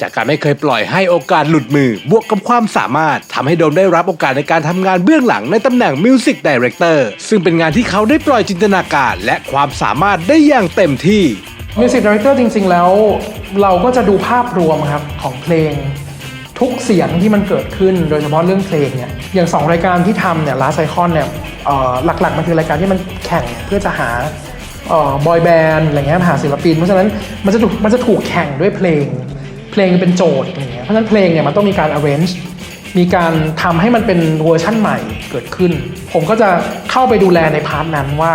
จากการไม่เคยปล่อยให้โอกาสหลุดมือ บวกกับความสามารถทำให้โดมได้รับโอกาสในการทำงานเบื้องหลังในตำแหน่งมิวสิกดีเรคเตอร์ซึ่งเป็นงานที่เขาได้ปล่อยจินตนาการ และความสามารถได้อย่างเต็มที่มิวสิกดีเรคเตอร์จริง ๆ แล้วเราก็จะดูภาพรวมครับของเพลงทุกเสียงที่มันเกิดขึ้นโดยเฉพาะเรื่องเพลงเนี่ยอย่าง 2 รายการที่ทำเนี่ยลาไซคอนเนี่ยอ่อหลักๆ มันคือรายการที่มันแข่งเพื่อจะหาบอยแบนด์อะไรเงี้ยหาศิลปิน เพราะฉะนั้นมันจะถูกมันจะถูกแข่งด้วยเพลง ลงเป็นโจทย์อย่างเงี้ยเพราะฉะนั้นเพลงเนี่ยมันต้องมีการ arrange มีการทำให้มันเป็นเวอร์ชั่นใหม่เกิดขึ้น ผมก็จะเข้าไปดูแลในพาร์ทนั้นว่า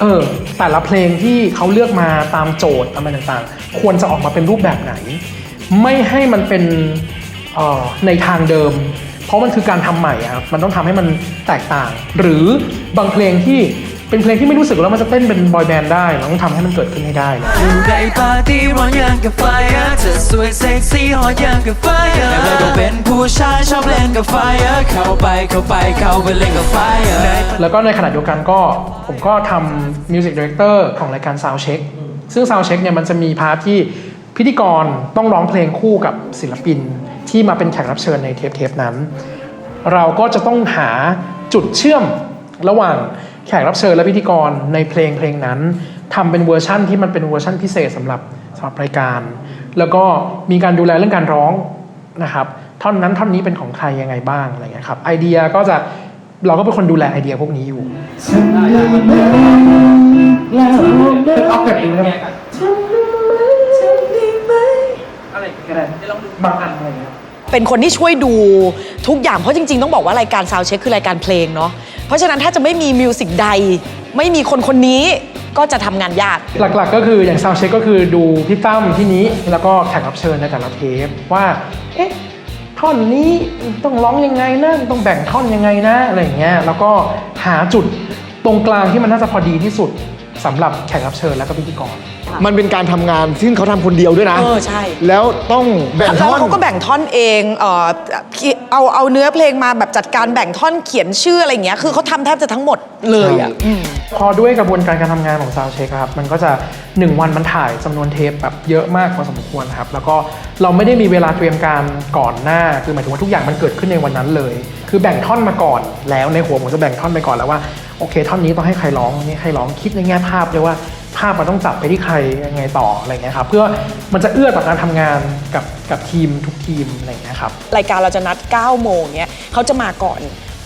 เออแต่ละเพลงที่เขาเลือกมาตามโจทย์อะไรต่างๆ ควรจะออกมาเป็นรูปแบบไหน ไม่ให้มันเป็นอ่อในทางเดิม เพราะมันคือการทำใหม่อะครับมันต้องทำให้มันแตกต่าง หรือบางเพลงที่ เป็นเพลงที่ไม่รู้สึกแล้วมันจะเต้นเป็นบอยแบนด์ได้เราต้องทำให้มันเกิดขึ้นให้ได้นะอยู่ในปาร์ตี้ร้อนอย่างกับไฟเธอสวยเซ็กซี่ฮอตอย่างกับไฟแล้วเราก็เป็นผู้ชายชอบเล่นกับไฟเข้าไปเข้าไปเข้าไปเล่นกับไฟแล้วก็ในขณะเดียวกันก็ผมก็ทำมิวสิกดีเรคเตอร์ของรายการ Sound Check ซึ่ง Sound Check เนี่ยมันจะมีพาร์ทที่พิธีกรต้องร้องเพลงคู่กับศิลปินที่มาเป็นแขกรับเชิญในเทปเทปนั้น เราก็จะต้องหาจุดเชื่อมระหว่าง แขกรับเชิญและพิธีกรในเพลงเพลงนั้นทำเป็นเวอร์ชั่นที่มันเป็นเวอร์ชั่นพิเศษสำหรับสำหรับรายการ แล้วก็มีการดูแลเรื่องการร้องนะครับท่อนนั้นท่อนนี้เป็นของใครยังไงบ้างอะไรเงี้ยครับไอเดียก็จะเราก็เป็นคนดูแลไอเดียพวกนี้อยู่เอาเกิดเองได้อะไรก็ได้บางอันอะไรเงี้ยเป็นคนที่ช่วยดูทุกอย่างเพราะจริง ๆ ต้องบอกว่ารายการซาวเช็คคือรายการเพลงเนาะ เพราะฉะนั้นถ้าจะไม่มีมิวสิกใด ไม่มีคนคนนี้ก็จะทำงานยาก หลักๆก็คืออย่างซาวเช็คก็คือดูพี่ตั้มพี่นี้แล้วก็แขกรับเชิญในแต่ละเทปว่า เอ๊ะท่อนนี้ต้องร้องยังไงนะต้องแบ่งท่อนยังไงนะอะไรอย่างเงี้ยแล้วก็หาจุดตรงกลางที่มันน่าจะพอดีที่สุดสำหรับแขกรับเชิญและก็พิธีกร มันเป็นการทำงานซึ่งเขาทำคนเดียวด้วยนะ เออใช่ แล้วต้องแบ่งแล้วท่อน เขาก็แบ่งท่อนเองเอ่อเอาเอาเนื้อเพลงมาแบบจัดการแบ่งท่อนเขียนชื่ออะไรอย่างเงี้ย คือเขาทำแทบจะทั้งหมดเลยอะอืมพอด้วยกระบวนการการทำงานของซาวเช็คครับ มันก็จะ 1 วันมันถ่ายจำนวนเทปแบบเยอะมากพอสมควรครับ แล้วก็เราไม่ได้มีเวลาเตรียมการก่อนหน้า คือหมายถึงว่าทุกอย่างมันเกิดขึ้นในวันนั้นเลย คือแบ่งท่อนมาก่อนแล้วในหัวผมจะแบ่งท่อนไปก่อนแล้วว่า โอเค ท่อนนี้ต้องให้ใครร้องนี่ใครร้องคิดในแง่ภาพเลยว่า ภาพมันต้องจับไปที่ใครยังไงต่ออะไรเงี้ยครับเพื่อมันจะเอื้อต่อการทำงานกับกับทีมทุกทีมอะไรเงี้ยครับรายการเราจะนัด 9 โมงเนี้ยเขาจะมาก่อน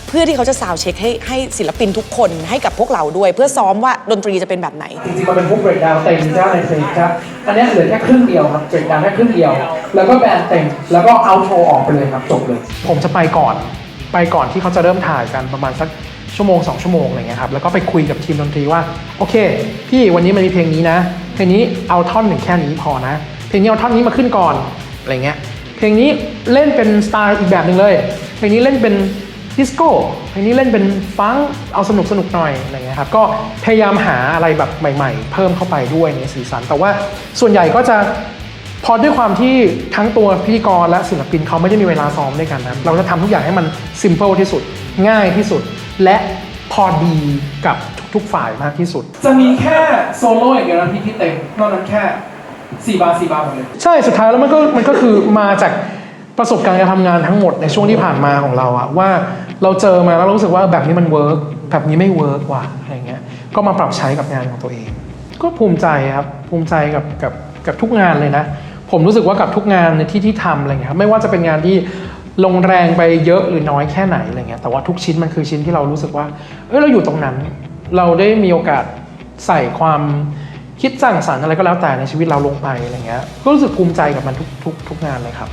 เพื่อที่เขาจะซาวด์เช็คให้ให้ศิลปินทุกคนให้กับพวกเราด้วย เพื่อซ้อมว่าดนตรีจะเป็นแบบไหน จริงๆมันเป็นพวกเบรกดาวเต็มจ้าในเพลงครับอันเนี้ยเหลือแค่ครึ่งเดียวครับเบรกดาวแค่ครึ่งเดียว แล้วก็แบนเต็มแล้วก็เอาโทรออกไปเลยครับจบเลย ผมจะไปก่อนไปก่อนที่เขาจะเริ่มถ่ายกันประมาณสัก ชั่วโมง 2 ชั่วโมงอะไรเงี้ยครับแล้วก็ไปคุยกับทีมดนตรีว่าโอเค พี่วันนี้มันมีเพลงนี้นะ เพลงนี้เอาท่อนหนึ่งแค่นี้พอนะ เพลงนี้เอาท่อนนี้มาขึ้นก่อนอะไรเงี้ยเพลงนี้เล่นเป็นสไตล์อีกแบบหนึ่งเลย เพลงนี้เล่นเป็นดิสโก้เพลงนี้เล่นเป็นฟังเอาสนุกสนุกหน่อยอะไรเงี้ยครับก็พยายามหาอะไรแบบใหม่ ๆ เพิ่มเข้าไปด้วยในสีสัน แต่ว่าส่วนใหญ่ก็จะพอด้วยความที่ทั้งตัวพิธีกรและศิลปินเขาไม่ได้มีเวลาซ้อมด้วยกันนะเราจะทำทุกอย่างให้มันซิมเ l ิลที่สุดง่ายที่สุด และพอดีกับทุกๆฝ่ายมากที่สุด จะมีแค่โซโล่อย่างเดียวนะที่พี่เต็มนอกนั้นแค่สี่บาร์สี่บาร์หมดเลยใช่สุดท้ายแล้วมันก็มันก็คือมาจากประสบการณ์การทำงานทั้งหมดในช่วงที่ผ่านมาของเราอะว่าเราเจอมาแล้วเรารู้สึกว่าแบบนี้มันเวิร์กแบบนี้ไม่เวิร์กว่ะอะไรเงี้ยก็มาปรับใช้กับงานของตัวเอง ก็ภูมิใจครับภูมิใจกับกับกับทุกงานเลยนะ ผมรู้สึกว่ากับทุกงานในที่ที่ทำอะไรเงี้ยครับไม่ว่าจะเป็นงานที่ ลงแรงไปเยอะหรือน้อยแค่ไหนอะไรเงี้ยแต่ว่าทุกชิ้นมันคือชิ้นที่เรารู้สึกว่าเออเราอยู่ตรงนั้น เราได้มีโอกาสใส่ความคิดสร้างสรรค์อะไรก็แล้วแต่ในชีวิตเราลงไปอะไรเงี้ยก็รู้สึกภูมิใจกับมันทุกทุกทุกงานเลยครับ